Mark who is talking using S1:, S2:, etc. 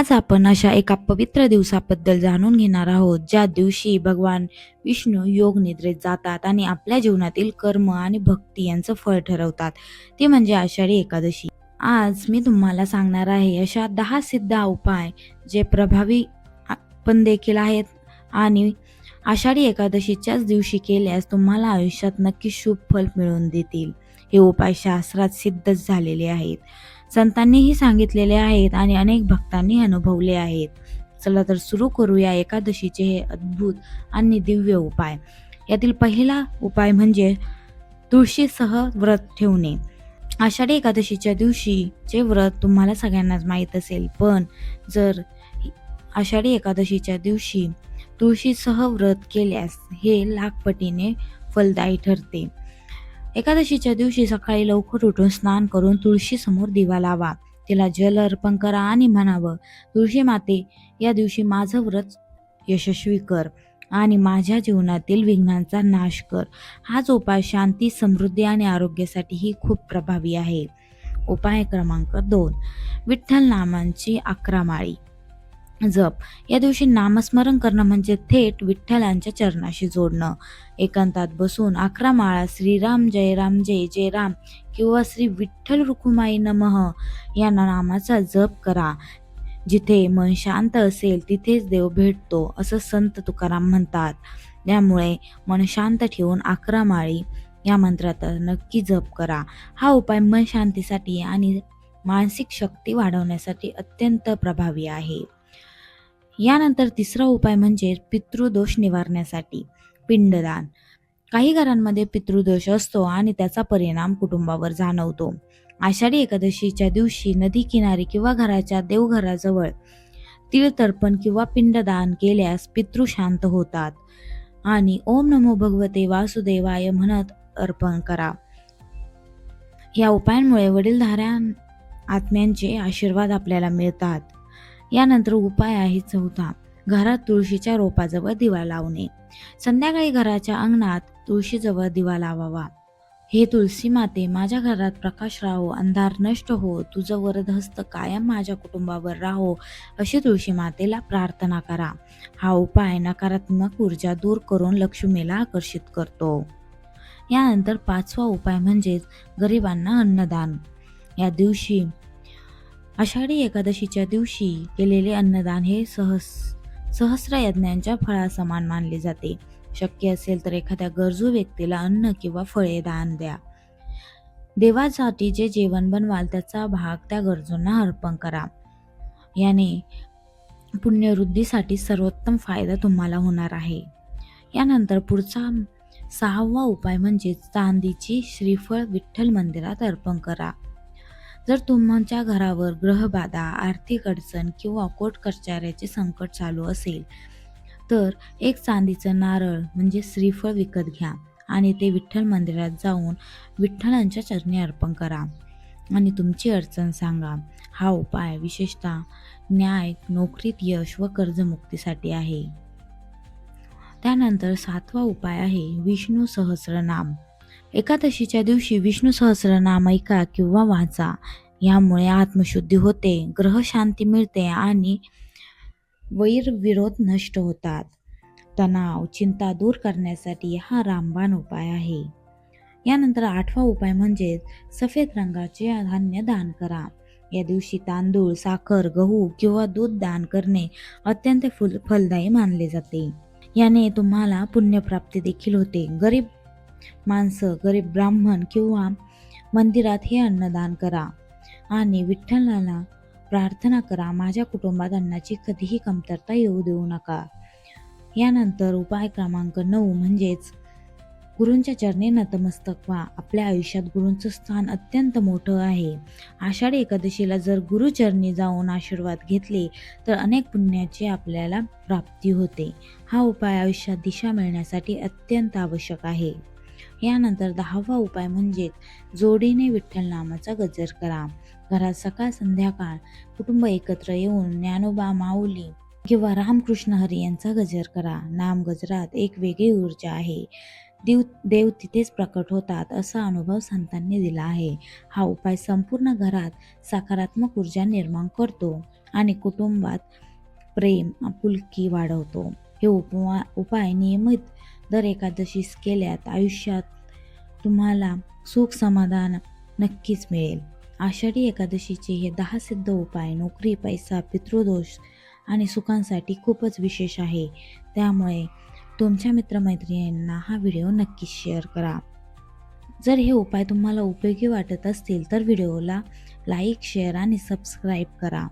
S1: आज आपण अशा एका पवित्र दिवसाबद्दल जाणून घेणार आहोत ज्या दिवशी भगवान विष्णू योग निद्रेत जातात आणि आपल्या जीवनातील कर्म आणि भक्ती यांचं फळ ठरवतात. ते म्हणजे आषाढी एकादशी. आज मी तुम्हाला सांगणार आहे अशा दहा सिद्ध उपाय जे प्रभावी पण देखील आहेत आणि आषाढी एकादशीच्याच दिवशी केल्यास तुम्हाला आयुष्यात नक्की शुभ फल मिळवून देतील. हे उपाय शास्त्रात सिद्धच झालेले आहेत. संतांनीही सांगितलेले आहेत आणि अनेक भक्तांनी अनुभवले आहेत. चला तर सुरू करूया एकादशीचे हे अद्भुत आणि दिव्य उपाय. यातील पहिला उपाय म्हणजे तुळशीसह व्रत ठेवणे. आषाढी एकादशीच्या दिवशीचे व्रत तुम्हाला सगळ्यांनाच माहीत असेल पण जर आषाढी एकादशीच्या दिवशी तुळशीसह व्रत केल्यास हे लाखपटीने फलदायी ठरते. एकादशीच्या दिवशी सकाळी लवकर उठून स्नान करून तुळशी समोर दिवा लावा. तिला जल अर्पण करा आणि म्हणावं तुळशी माते या दिवशी माझं व्रत यशस्वी कर आणि माझ्या जीवनातील विघ्नांचा नाश कर. हाच उपाय शांती समृद्धी आणि आरोग्यासाठीही खूप प्रभावी आहे. उपाय क्रमांक दोन. विठ्ठल नामांची अकरा माळी. जप. या दिवशी नामस्मरण करणं म्हणजे थेट विठ्ठलांच्या चरणाशी जोडणं. एकांतात बसून अकरा माळा श्रीराम जय राम जय जय राम किंवा श्री विठ्ठल रुखुमाई नमः या नामाचा जप करा. जिथे मन शांत असेल तिथेच देव भेटतो असं संत तुकाराम म्हणतात. त्यामुळे मन शांत ठेवून अकरा माळी या मंत्राचा नक्की जप करा. हा उपाय मन शांतीसाठी आणि मानसिक शक्ती वाढवण्यासाठी अत्यंत प्रभावी आहे. यानंतर तिसरा उपाय म्हणजे पितृदोष निवारण्यासाठी पिंडदान. काही घरांमध्ये पितृदोष असतो आणि त्याचा परिणाम कुटुंबावर जाणवतो. आषाढी एकादशीच्या दिवशी नदी किनारी किंवा घराच्या देवघराजवळ तीळ तर्पण किंवा पिंडदान केल्यास पितृ शांत होतात. आणि ओम नमो भगवते वासुदेवाय म्हणत अर्पण करा. या उपायांमुळे वडीलधाऱ्या आत्म्यांचे आशीर्वाद आपल्याला मिळतात. यानंतर उपाय आहे चौथा. घरात तुळशीच्या रोपाजवळ दिवा लावणे. संध्याकाळी घराच्या अंगणात तुळशीजवळ दिवा लावावा. हे तुलसी माते माझ्या घरात प्रकाश राहो अंधार नष्ट हो तुझं वरद हस्त कायम माझ्या कुटुंबावर राहो अशी तुळशी मातेला प्रार्थना करा. हा उपाय नकारात्मक ऊर्जा दूर करून लक्ष्मीला आकर्षित करतो. यानंतर पाचवा उपाय म्हणजेच गरिबांना अन्नदान. या दिवशी आषाढी एकादशीच्या दिवशी केलेले अन्नदान हे सहस सहस्र यज्ञांच्या फळासमान मानले जाते. शक्य असेल तर एखाद्या गरजू व्यक्तीला अन्न किंवा फळे दान द्या. देवासाठी जे जेवण बनवाल त्याचा भाग त्या गरजूंना अर्पण करा. याने पुण्यवृद्धीसाठी सर्वोत्तम फायदा तुम्हाला होणार आहे. यानंतर पुढचा सहावा उपाय म्हणजे चांदीची श्रीफळ विठ्ठल मंदिरात अर्पण करा. जर तुमच्या घरावर ग्रहबाधा आर्थिक अडचण किंवा कोट कचऱ्याचे संकट चालू असेल तर एक चांदीचं नारळ म्हणजे श्रीफळ विकत घ्या आणि ते विठ्ठल मंदिरात जाऊन विठ्ठलांच्या चरणी अर्पण करा. आणि तुमची अडचण सांगा. हा उपाय विशेषतः न्याय नोकरीत यश व कर्जमुक्तीसाठी आहे. त्यानंतर सातवा उपाय आहे विष्णू सहस्रनाम. एकादशीच्या दिवशी विष्णू सहस्रनाम ऐका किंवा वाचा. यामुळे आत्मशुद्धी होते ग्रहशांती मिळते आणि वैरविरोध नष्ट होतात. तणाव चिंता दूर करण्यासाठी हा रामबाण उपाय आहे. यानंतर आठवा उपाय म्हणजे सफेद रंगाचे धान्य दान करा. या दिवशी तांदूळ साखर गहू किंवा दूध दान करणे अत्यंत फुल फलदायी मानले जाते. याने तुम्हाला पुण्यप्राप्ती देखील होते. गरीब माणसं गरीब ब्राह्मण किंवा मंदिरात हे अन्नदान करा. आणि विठ्ठलाला प्रार्थना करा माझ्या कुटुंबात अन्नाची कधीही कमतरता येऊ देऊ नका. यानंतर उपाय क्रमांक नऊ म्हणजेच गुरूंच्या चरणी नतमस्तक व्हा. आपल्या आयुष्यात गुरूंचं स्थान अत्यंत मोठं आहे. आषाढी एकादशीला जर गुरुचरणी जाऊन आशीर्वाद घेतले तर अनेक पुण्याची आपल्याला प्राप्ती होते. हा उपाय आयुष्यात दिशा मिळण्यासाठी अत्यंत आवश्यक आहे. यानंतर दहावा उपाय म्हणजे जोडीने विठ्ठल नामाचा गजर करा. घरात सकाळ संध्याकाळ कुटुंब एकत्र येऊन ज्ञानोबा माऊली किंवा रामकृष्ण हरी यांचा गजर करा. नाम गजरात एक वेगळी ऊर्जा आहे. देव देव तिथेच प्रकट होतात असा अनुभव संतांनी दिला आहे. हा उपाय संपूर्ण घरात सकारात्मक ऊर्जा निर्माण करतो आणि कुटुंबात प्रेम आपुलकी वाढवतो. हे उपवा उपाय नियमित दर एकादशीस केल्यात आयुष्यात तुम्हाला सुख समाधान नक्कीच मिळेल. आषाढी एकादशीचे हे दहा सिद्ध उपाय नोकरी पैसा पितृदोष आणि सुखांसाठी खूपच विशेष आहे. त्यामुळे तुमच्या मित्रमैत्रिणींना हा व्हिडिओ नक्कीच शेअर करा. जर हे उपाय तुम्हाला उपयोगी वाटत असतील तर व्हिडिओला लाईक शेअर आणि सबस्क्राईब करा.